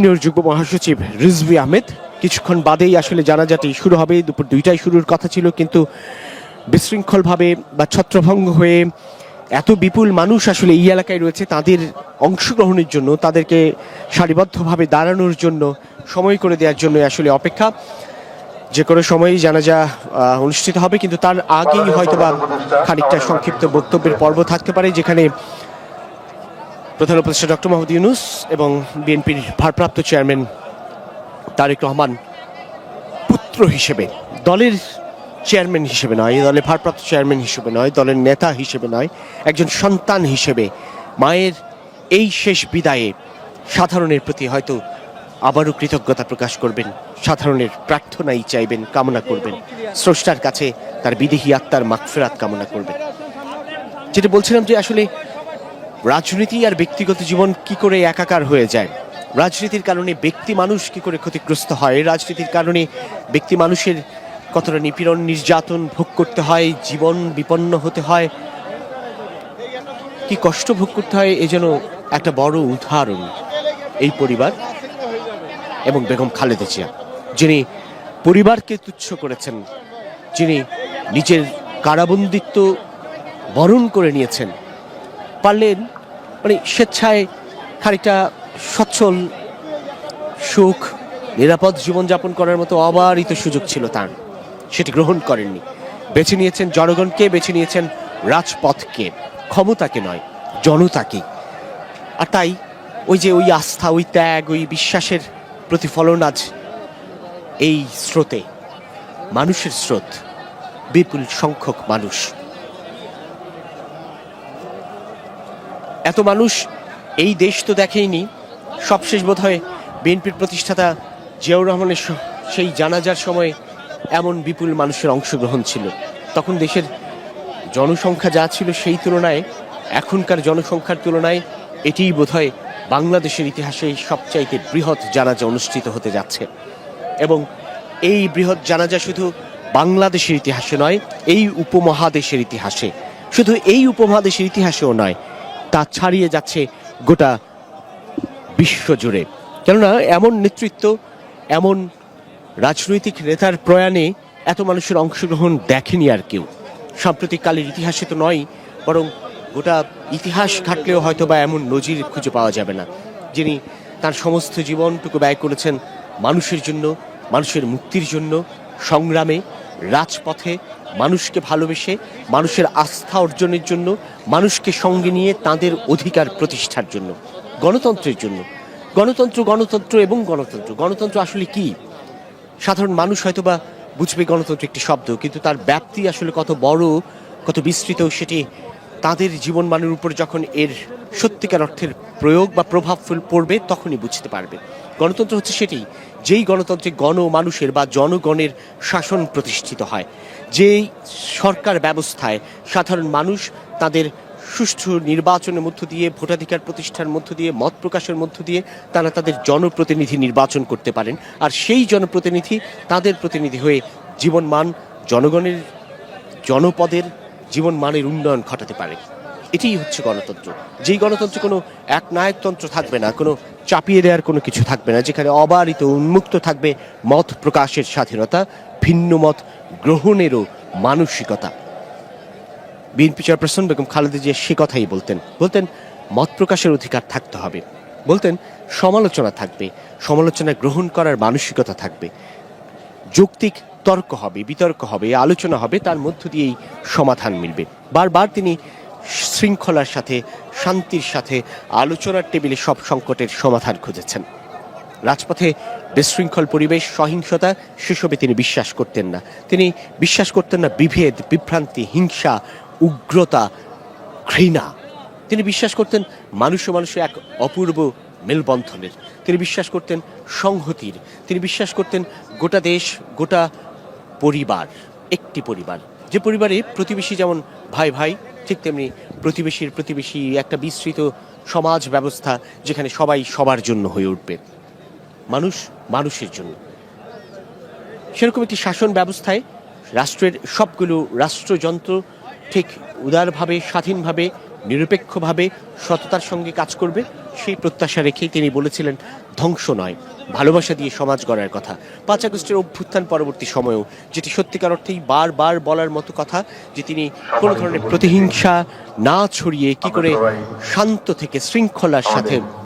Senior যুগ্ম মহাসচিব রিজভি আহমেদ। কিছুক্ষণ বাদেই আসলে জানাজাটি শুরু হবে। দুপুর দুইটায় শুরুর কথা ছিল, কিন্তু বিশৃঙ্খলভাবে বা ছত্রভঙ্গ হয়ে এত বিপুল মানুষ আসলে এই এলাকায় রয়েছে, তাদের অংশগ্রহণের জন্য, তাদেরকে সারিবদ্ধভাবে দাঁড়ানোর জন্য, সময় করে দেওয়ার জন্য আসলে অপেক্ষা। যে কোনো সময়ই জানাজা অনুষ্ঠিত হবে, কিন্তু তার আগেই হয়তোবা খানিকটা সংক্ষিপ্ত বক্তব্যের পর্ব থাকতে পারে, যেখানে প্রধান উপদেষ্টা ডক্টর মোহাম্মদ ইউনুস এবং বিএনপির ভারপ্রাপ্ত চেয়ারম্যান তারেক রহমান পুত্র হিসেবে, দলের চেয়ারম্যান হিসেবে নয় দলের ভারপ্রাপ্ত চেয়ারম্যান হিসেবে নয়, দলের নেতা হিসেবে নয়, একজন সন্তান হিসেবে মায়ের এই শেষ বিদায়ে সাধারণের প্রতি হয়তো আবারও কৃতজ্ঞতা প্রকাশ করবেন, সাধারণের প্রার্থনাই চাইবেন, কামনা করবেন। স্রষ্টার কাছে তার বিদেহী আত্মার মাগফেরাত কামনা করবেন। যেটা বলছিলাম যে আসলে রাজনীতি আর ব্যক্তিগত জীবন কি করে একাকার হয়ে যায়? রাজনীতির কারণে ব্যক্তি মানুষ কি করে ক্ষতিগ্রস্ত হয়? রাজনীতির কারণে ব্যক্তি মানুষের কতটা নিপীড়ন, নির্যাতন ভোগ করতে হয়? জীবন বিপন্ন হতে হয়? কি কষ্ট ভোগ করতে হয়? এ যেন একটা বড় উদাহরণ এই পরিবার এবং বেগম খালেদা জিয়া, যিনি পরিবারকে তুচ্ছ করেছেন, যিনি নিজের কারাবন্দিত্ব বরণ করে নিয়েছেন। পারলেন মানে স্বেচ্ছায় খানিকটা সচ্ছল, সুখ, নিরাপদ জীবনযাপন করার মতো অবারিত সুযোগ ছিল তার। সেটি গ্রহণ করেননি। বেছে নিয়েছেন জনগণকে, বেছে নিয়েছেন রাজপথকে। ক্ষমতাকে নয়, জনতাকে। আর তাই ওই যে ওই আস্থা, ওই ত্যাগ, ওই বিশ্বাসের প্রতিফলন আজ এই স্রোতে, মানুষের স্রোত, বিপুল সংখ্যক মানুষ এত মানুষ এই দেশ তো দেখেইনি। সবশেষ বোধ হয় বিএনপির প্রতিষ্ঠাতা জিয়াউর রহমানের সেই জানাজার সময় এমন বিপুল মানুষের অংশগ্রহণ ছিল। তখন দেশের জনসংখ্যা যা ছিল সেই তুলনায়, এখনকার জনসংখ্যার তুলনায় এটিই বোধহয় বাংলাদেশের ইতিহাসে সবচাইতে বৃহৎ জানাজা অনুষ্ঠিত হতে যাচ্ছে। এবং এই বৃহৎ জানাজা শুধু বাংলাদেশের ইতিহাসে নয়, এই উপমহাদেশের ইতিহাসে। শুধু এই উপমহাদেশের ইতিহাসেও নয় তা ছাড়িয়ে যাচ্ছে গোটা বিশ্ব জুড়ে। কেননা এমন নেতৃত্ব, এমন রাজনৈতিক নেতার প্রয়াণে এত মানুষের অংশগ্রহণ দেখেনি আর কেউ। সাম্প্রতিককালের ইতিহাসে তো নয়, বরং গোটা ইতিহাস ঘাটলেও হয়তো বা এমন নজির খুঁজে পাওয়া যাবে না, যিনি তার সমস্ত জীবনটুকু ব্যয় করেছেন মানুষের জন্য, মানুষের মুক্তির জন্য, সংগ্রামে রাজপথে মানুষকে ভালোবেসে, মানুষের আস্থা অর্জনের জন্য, মানুষকে সঙ্গে নিয়ে তাদের অধিকার প্রতিষ্ঠার জন্য, গণতন্ত্রের জন্য। গণতন্ত্র গণতন্ত্র এবং গণতন্ত্র। গণতন্ত্র আসলে কি? সাধারণ মানুষ হয়তো বা বুঝবে গণতন্ত্র একটি শব্দ, কিন্তু তার ব্যাপ্তি আসলে কত বড়, কত বিস্তৃত, সেটি তাদের জীবনমানের উপর যখন এর সত্যিকার অর্থের প্রয়োগ বা প্রভাব পড়বে, তখনই বুঝতে পারবে। গণতন্ত্র হচ্ছে সেটি, যেই গণতন্ত্রে গণ মানুষের বা জনগণের শাসন প্রতিষ্ঠিত হয়। যেই সরকার ব্যবস্থায় সাধারণ মানুষ তাদের সুষ্ঠু নির্বাচনের মধ্য দিয়ে, ভোটাধিকার প্রতিষ্ঠার মধ্য দিয়ে, মত প্রকাশের মধ্য দিয়ে তারা তাদের জনপ্রতিনিধি নির্বাচন করতে পারেন। আর সেই জনপ্রতিনিধি তাদের প্রতিনিধি হয়ে জীবনমান জনগণের, জনপদের জীবনমানের উন্নয়ন ঘটাতে পারে। এটাই হচ্ছে গণতন্ত্র। যেই গণতন্ত্রে কোনো এক নায়কতন্ত্র থাকবে না, কোনো চাপিয়ে দেওয়ার কোনো কিছু থাকবে না, যেখানে অবারিত, উন্মুক্ত থাকবে মত প্রকাশের স্বাধীনতা, ভিন্ন মত গ্রহণেরও মানসিকতা। বিএনপি চেয়ারপারসন বেগম খালেদা জিয়া সে কথাই বলতেন। বলতেন, মত প্রকাশের অধিকার থাকতে হবে। বলতেন, সমালোচনা থাকবে, সমালোচনা গ্রহণ করার মানসিকতা থাকবে। যৌক্তিক তর্ক হবে, বিতর্ক হবে, আলোচনা হবে, তার মধ্য দিয়েই সমাধান মিলবে। বারবার তিনি শৃঙ্খলার সাথে, শান্তির সাথে আলোচনার টেবিলে সব সংকটের সমাধান খুঁজেছেন। রাজপথে বিশৃঙ্খল পরিবেশ, সহিংসতা, সেসবে তিনি বিশ্বাস করতেন না। তিনি বিশ্বাস করতেন না বিভেদ, বিভ্রান্তি, হিংসা, উগ্রতা, ঘৃণা। তিনি বিশ্বাস করতেন মানুষ ও মানুষের এক অপূর্ব মেলবন্ধনের। তিনি বিশ্বাস করতেন সংহতির। তিনি বিশ্বাস করতেন গোটা দেশ, গোটা পরিবার, একটি পরিবার। যে পরিবারে প্রতিবেশী যেমন ভাই ভাই ঠিক তেমনি প্রতিবেশীর প্রতিবেশী একটা বিস্তৃত সমাজ ব্যবস্থা যেখানে সবাই সবার জন্য হয়ে উঠবে। মানুষ মানুষের জন্য। সেরকম একটি শাসন ব্যবস্থায় রাষ্ট্রের সবগুলো রাষ্ট্রযন্ত্র ঠিক উদারভাবে, স্বাধীনভাবে নিরপেক্ষভাবে সততার সঙ্গে কাজ করবে, সেই প্রত্যাশা রেখেই তিনি বলেছিলেন, ধ্বংস নয়, ভালোবাসা দিয়ে সমাজ গড়ার কথা। পাঁচ আগস্টের অভ্যুত্থান পরবর্তী সময়েও, যেটি সত্যিকার অর্থেই বারবার বলার মতো কথা, যে তিনি কোনো ধরনের প্রতিহিংসা না ছড়িয়ে কি করে শান্ত থেকে শৃঙ্খলার সাথে